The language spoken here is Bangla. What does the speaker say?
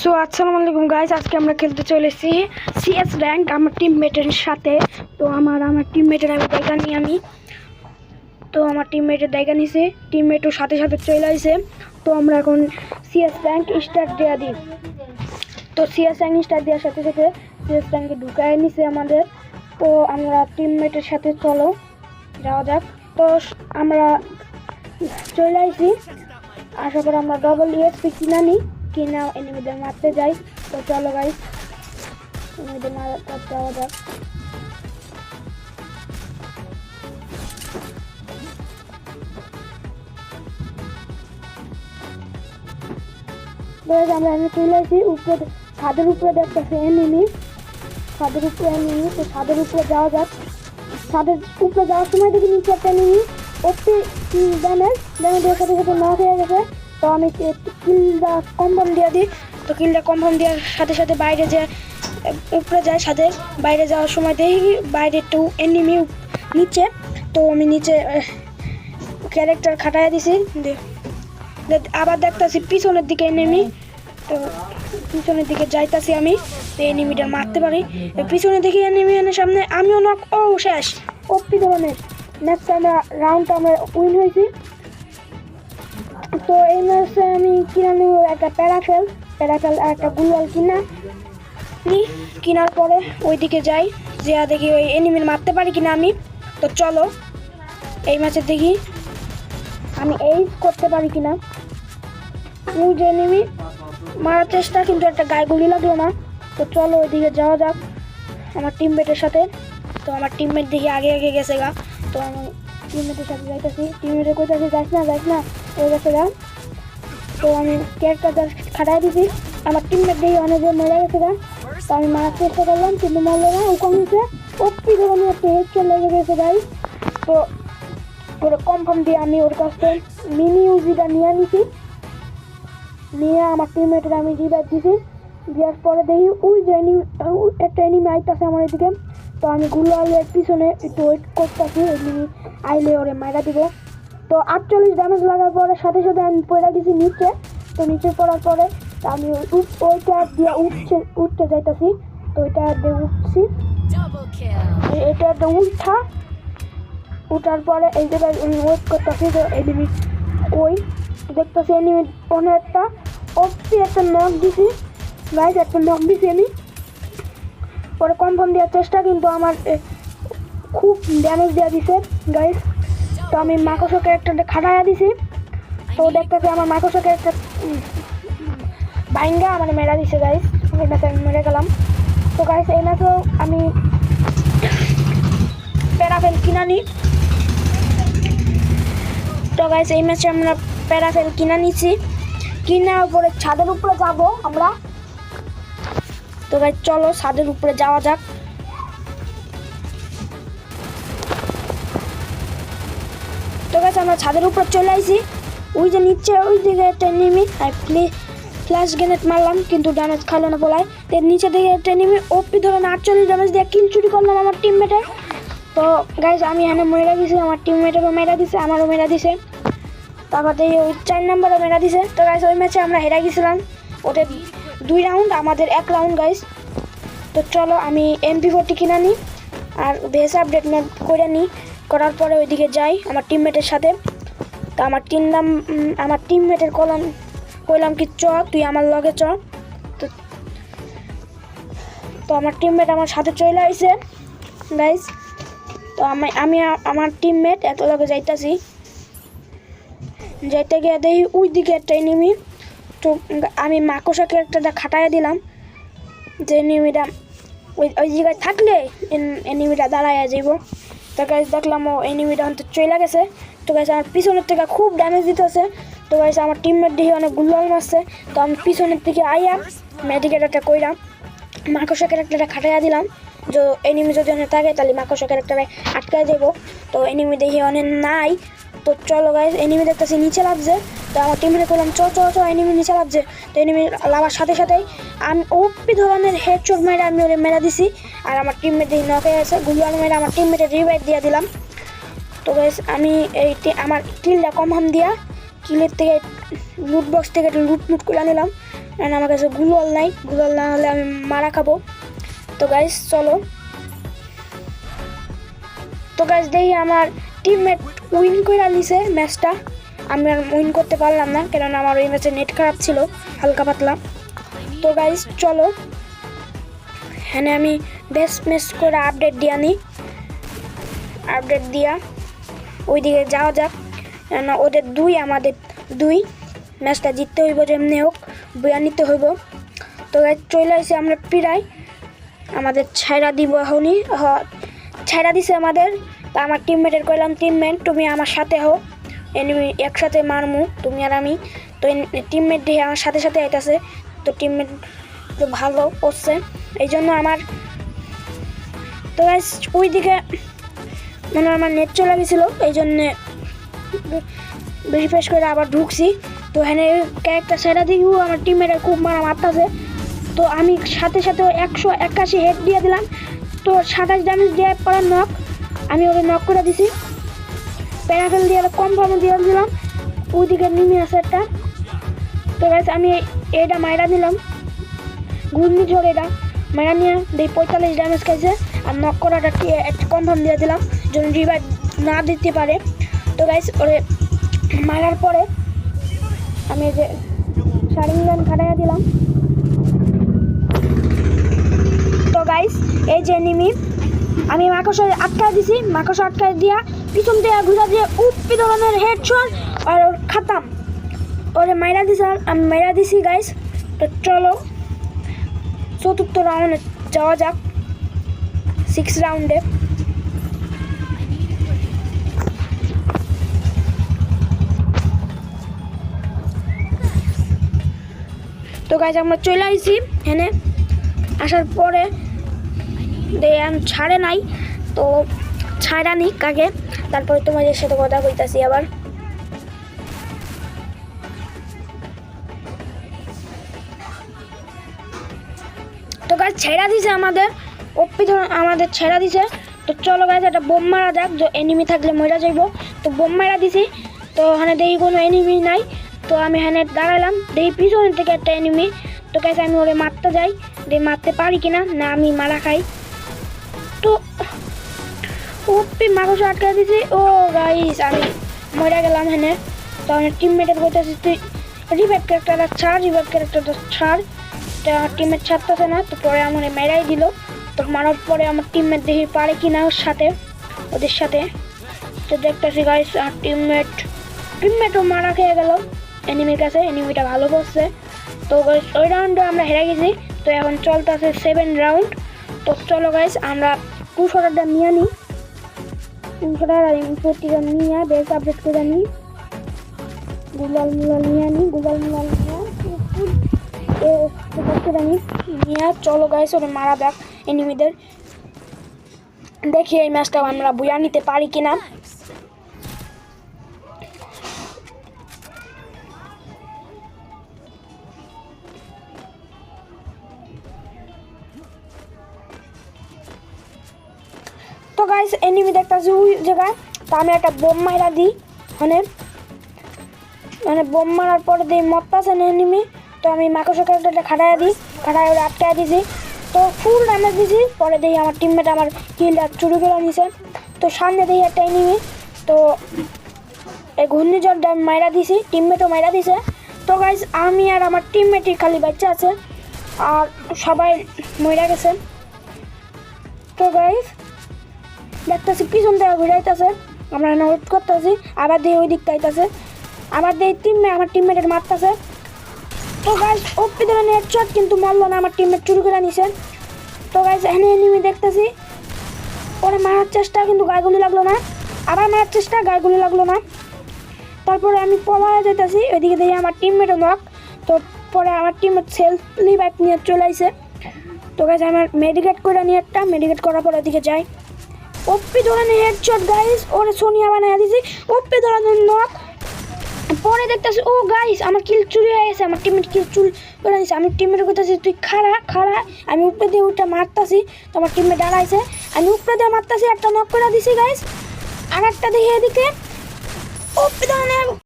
সো আসসালামু আলাইকুম গাইজ আজকে আমরা খেলতে চলেছি সিএস র্যাঙ্ক আমার টিমমেটের সাথে। তো আমার আমার টিমমেটের আমি দেখা নিই আমি। তো আমার টিমমেটের দেখা নিছে টিমমেটও সাথে সাথে চলে আসে। তো আমরা এখন সিএস র্যাঙ্ক স্টার্ট দেওয়া দিই। তো সিএস র্যাঙ্ক স্টার্ট দেওয়ার সাথে সাথে সিএস র্যাঙ্কে ঢুকায় নিছে আমাদের। তো আমরা টিমমেটের সাথে চলো। যাওয়া যাক। তো আমরা চলে আসি। আসার পর আমরা ডবল ইএসপি কিনা নিই। কিনা এনিমিদের মারতে যাই। তো চলো গাইস এনিমিদের মারতে যাওয়া যাক। আমরা এনে চলে আসি উপরে ছাদের উপরে দেখতেছি এনিমি ছাদের উপরে এনিমি তো ছাদের উপরে যাওয়া যাক। ছাদের উপরে যাওয়ার সময় দেখি নিচে একটা এনিমি একটি ড্যামেজ ড্যামেজের সাথে সাথে নক হয়ে গেছে। তো আমি কিলটা কনফার্ম দিয়ে দিই। তো কিলটা কনফার্ম দেওয়ার সাথে সাথে বাইরে যে উপরে যায় সাথে। বাইরে যাওয়ার সময় দেখি বাইরে একটু এনিমি নিচে। তো আমি নিচে ক্যারেক্টার খাটাই দিছি। আবার দেখতেছি পিছনের দিকে এনিমি তো পিছনের দিকে যাইতাছি আমি। তো এনিমিটা মারতে পারি। পিছনে দেখি এনিমি এনে সামনে, আমিও নক ও, শেষ। ওপি ধরনের নেক্সট আমরা রাউন্ডটা আমরা উইন হয়েছি। তো এই ম্যাচে আমি কিনা নিব একটা প্যারাফেল প্যারাফেল আর একটা গুলওয়াল কিনা। নি, কেনার পরে ওইদিকে যাই, যে দেখি ওই এনিমেল মারতে পারি কিনা আমি। তো চলো, এই ম্যাচে দেখি আমি এই করতে পারি কিনা। ওই যে এনিমি, মারার চেষ্টা, কিন্তু একটা গায়ে গুলি লাগল না। তো চলো ওইদিকে যাওয়া যাক, আমার টিমমেটের সাথে। তো আমার টিমমেট দেখি আগে আগে গেছে গা। তো আমি টিমমেটের সাথে যাইতেছি। টিমমেটের কোথায় যাইস না যাইস না। তো আমি ক্যারেক্টার খাটাই দিছি। আমার টিমমেট দেখি অনেকে মরে গেছে গা। তো আমি মারার চেষ্টা করলাম, কিন্তু মরলো না, ও ধরনের একটা হেডশট লেগে গেছে গাই তো ওর কনফার্ম দিয়ে আমি ওর কাছ থেকে মিনি ইউজিটা নিয়ে নিছি। নিয়ে আমার টিমমেটের আমি রিভাইভ দেওয়ার পরে দেখি, ওই ওই একটা এনিমি আইতাছে আমার এদিকে। তো আমি গুলো আলুর পিছনে একটু ওয়েট করতেছি এনিমি আইলে ওরে মারা দিব। তো আটচল্লিশ ড্যামেজ লাগার পরে সাথে সাথে আমি পড়ে গেছি নিচে। তো নিচে পড়ার পরে আমি ওইটা দিয়ে উঠছে উঠতে যাইতাছি। তো ওইটা দিয়ে উঠছি। এটা একটা উঠা। উঠার পরে এই জায়গায় আমি ওয়েট করতেছি তো এনিমি ওই দেখতেছি এনিমি অনেক একটা। অপি একটা নক দিছি। গাইজ একটা নক দিছি আমি। পরে কনফার্ম দেওয়ার চেষ্টা কিন্তু আমার খুব ড্যামেজ দেওয়া দিছে। গাইজ তো আমি মাকসো ক্যারেক্টারটা খাটাইয়া দিছি। তো দেখতেছি আমার মাকসো ক্যারেক্টার বাইঙ্গা আমার মেরা দিছে গাইস এই ম্যাচে আমি মেরে গেলাম। তো গাইস এই ম্যাচেও আমি প্যারাফেল কিনা নিই তো গাইস এই ম্যাচে আমরা প্যারাফেল কিনা নিছি। কিনার উপরে ছাদের উপরে যাব আমরা। তো গাইস চলো, ছাদের উপরে যাওয়া যাক। তো গাইস আমরা ছাদের উপর চলে আইছি। ওই যে নিচে, ওই দিকে একটা নেমি ফ্ল্যাশ গ্রেনেড মারলাম, কিন্তু ড্যামেজ খাইলো না বলায়। এর নিচে দিকে একটা নেমি, ওপি ধরেন আটচল্লিশ ড্যামেজ দিয়ে কিল চুরি করলাম আমার টিমমেটের তো গাইজ আমি এখানে মেরা দিছি, আমার টিমমেটেরও মেরা দিছে, আমারও মেরা দিছে। তারপর দেখি ওই চার নাম্বারও মেরা দিছে। তো গাইজ ওই ম্যাচে আমরা হেরা গেছিলাম। ওদের দুই রাউন্ড আমাদের এক রাউন্ড গাইজ তো চলো, আমি এমপি ফোরটি কিনে নিই আর বেস আপডেট করে নিই করার পরে ওইদিকে যাই, আমার টিমমেটের সাথে। তো আমার টিম নাম আমার টিমমেটের কলম, কইলাম কি, চ, তুই আমার লগে চ। তো তো আমার টিমমেট আমার সাথে চলে আইছে গাইজ তো আমি আমি আমার টিমমেট এত লগে যাইতাছি। যাইতে গিয়ে দেখি ওই দিকে একটা এনিমি তো, আমি মাকসাকে একটা খাটাইয়া দিলাম, যে এনিমিটা ওই ওই জায়গায় থাকলে এনিমিটা দাঁড়াইয়া যাইব। তো গাইজ দেখলাম ও এনিমিটা হয়তো চলে গেছে। তো গাছ আমার পিছনের থেকে খুব ড্যামেজ দিতেছে। তো গাছ আমার টিমমেট দেখি অনেক গুল্লাল মারছে। তো আমি পিছনের থেকে আইয়া মেডিকেটারটা কইলাম মাকসা ক্যারেক্টারটা খাটাইয়া দিলাম। যে এনিমি যদি অনেক থাকে, তাহলে মাকসা ক্যারেক্টারে আটকায় দেবো। তো এনিমি দেখি অনেক নাই। তো চলো গাইজ এনিমি দেখতেছি, নিচে লাভছে তো আমার টিমে করলাম চ চ চ এনিমি নিচে লাভছে তো এনিমি লাভার সাথে সাথেই আমি ওপি ধরনের হেড চোট মেরে আমি ওরে মেরা দিছি। আর আমার টিমমেট দেখি নকে আছে গুলিয়ান মেরে আমার টিমমেটের রিভাইভ দিয়ে দিলাম। তো গাইজ আমি এই আমার কিলটা কম হাম দিয়া কিলের থেকে লুট বক্স থেকে লুট মুট করে নিলাম কারণ আমার কাছে গুলল নাই গুলল না হলে আমি মারা খাব। তো গাইস চলো। তো গাইস দেখি আমার টিমমেট উইন করে নিছে ম্যাচটা আমি আর উইন করতে পারলাম না, কেননা আমার ওই ম্যাচে নেট খারাপ ছিল, হালকা পাতলা। তো গাইস চলো। হ্যাঁ আমি বেস্ট ম্যাচ করে আপডেট দিয়ে আনি আপডেট দিয়া। ওইদিকে যাওয়া যাক। কেননা ওদের দুই, আমাদের দুই। ম্যাচটা জিততে হইব যেমনি হোক বইয়া নিতে হইব। তো গাইস চলে আসি আমরা প্রায় আমাদের ছাইরা দিব এখনই। ছাইরা দিছে আমাদের। তা আমার টিমমেটের কইলাম টিমমেট তুমি আমার সাথে হও। এনিমি একসাথে মারমু, তুমি আর আমি। তো টিমমেট দিয়ে আমার সাথে সাথে আইতাছে। তো টিমমেট তো ভালো করছে। এই জন্য আমার, তো গাইস ওইদিকে মানে আমার নেট চলে গেছিল। এই জন্যে রিফ্রেশ করে আবার ঢুকছি। তো এখানে ক্যারেক্টার সেটা দিকেও আমার টিমমেটের খুব মারা মারতাছে। তো আমি সাথে সাথে একশো একাশি হেড দিয়ে দিলাম। তো সাতাশ ড্যামেজ দেওয়ার পরে নক আমি ওকে নক করে দিছি। প্যারাফেল দিয়ে কম ফার্মে দিয়ে দিলাম। ওইদিকে নিমে আছে একটা। তো গাছ আমি এটা মাইরা দিলাম ঘূর্ণিঝড় এটা। মাইরা নিয়ে দেই পঁয়তাল্লিশ ড্যামেজ খাইছে। আর নক করাটা কনফার্ম দিয়ে দিলাম। যেন রিভাইভ না দিতে পারে। তো গাইস ওরে মারার পরে আমি যে সারিং গান খাটাইয়া দিলাম। তো গাইস এই যে নিমি আমি মাকসে আটকায় দিছি মাকস আটকায় দিয়া পিছন থেকে ঘুরা দিয়ে উপি ধরনের হেড শট আর ওর খাতাম। ওরে মাইরা দিছি আমি মাইরা দিছি গাইস তো চলো, চতুর্থ রাউন্ডে যাওয়া যাক সিক্স রাউন্ডে তো গাছ আমরা চলে আসছি এনে। আসার পরে আমি ছাড়ে নাই, তো ছাড়া নি কাকে তারপরে তোমাদের সাথে কথা কইতাছি আবার। তো গাছ ছেড়া দিছে আমাদের। ধর আমাদের ছেড়া দিছে। তো চলো গাছ একটা বোম মারা যাক। যে এনিমি থাকলে মরা যাইব। তো বোম মারা দিছি। তো ওখানে দেখি কোনো এনিমি নাই। তো আমি এখানে দাঁড়ালাম। দেখি পিছনে থেকে একটা এনিমি তো গাছ আমি ওরে মারতে যাই। দেখি মারতে পারি কিনা? না, আমি মারা খাই। তো ওপি মাগস আটকে দিছি ও গাইস আমি মরে গেলাম হেনে। তো আমার টিমমেটের বলতেছি তুই? রিভাইভ ক্যারেক্টারটা ছাড় রিভাইভ ক্যারেক্টারটা ছাড়। তো টিমমেট ছাড়তেছে না, তো পরে আমার মেরাই দিল। তো মারার পরে আমার টিমমেট দেখি পারে কিনা ওর সাথে, ওদের সাথে। তো দেখতেছি গাইস আর টিমমেট টিমমেটও মারা খেয়ে গেল। এনিমির কাছে এনিমিটা ভালো করছে। তো ওই রাউন্ডে আমরা হেরে গেছি। তো এখন চলতেছে সেভেন রাউন্ড তো চলো গাইস আমরা টু অর্ডারটা নিয়ে নিই টু অর্ডার আর ইনফোটিটা নিয়ে বেশ আপডেট করে নিই গুলাল মুলাল নিয়ে নিই গুলাল মুলাল নিয়ে নিয়ে চলো গাইস ওরে মারা দেখ এনিমিদের দেখি এই ম্যাচটা আমরা বুয়া নিতে পারি কিনা। তো গাইস এনিমি দেখতেছি, ওই জায়গায়। তা আমি একটা বোম মাইরা দিই মানে মানে বোম মারার পরে দিই মরতাছে না এনিমি তো আমি মাকসা ক্যারেক্টারটা খাটাই দিই খাটাই ওরা আটকায় দিছি। তো ফুল ড্যামেজ দিছি, পরে দেখি আমার টিমমেট আমার কিলটা চুরি করে নিছে। তো সামনে দেখি একটা এনিমি তো এই ঘূর্ণিঝড়টা আমি মাইরা দিছি টিমমেটও মাইরা দিছে। তো গাইস আমি আর আমার টিমমেটই খালি বাচ্চা আছে, আর সবাই মইরা গেছে। তো গাইস দেখতেছি, পিছন থেকে ঘুরাইতেছে আমরা ওয়েট করতেছি, আবার দিয়ে ওই দিক তাইতেছে আবার দিয়ে টিমে আমার টিমমেটের মারতেছে। তো গাইস ওপি ধরে নেট শট কিন্তু মারলো না, আমার টিমমেট চুরি করে নিছে। তো গাইস এখানে এনিমি দেখতেছি। ওরে মারার চেষ্টা কিন্তু গায়েগুলি লাগল না। আবার মারার চেষ্টা গায়েগুলি লাগল না। তারপরে আমি পলায় যেতেছি ওইদিকে দেখি আমার টিমমেটও নক তো পরে আমার টিমমেট সেলফলি বাইক নিয়ে চলে আইছে। তো গাইস আমার মেডিকেট করে নিয়ে একটা মেডিকেট করার পর ওইদিকে যাই। ওপি ধরনের হেডশট গাইস ওরে সোনিয়া বানায় দিছি। ওপি ধরনের নক পরে দেখতেছি, ও গাইস আমার কিল চুরি হয়ে গেছে, আমার টিমের কিল চুরি করে দিছে। আমি টিমের করতেছি তুই খাড়া খাড়া। আমি উপরে দিয়ে উঠে মারতাছি তো আমার টিমে দাঁড়াইছে। আমি উপরে দিয়ে মারতাছি, একটা নক করে দিছি গাইস আর একটা দেখি এদিকে। ওপি ধরনের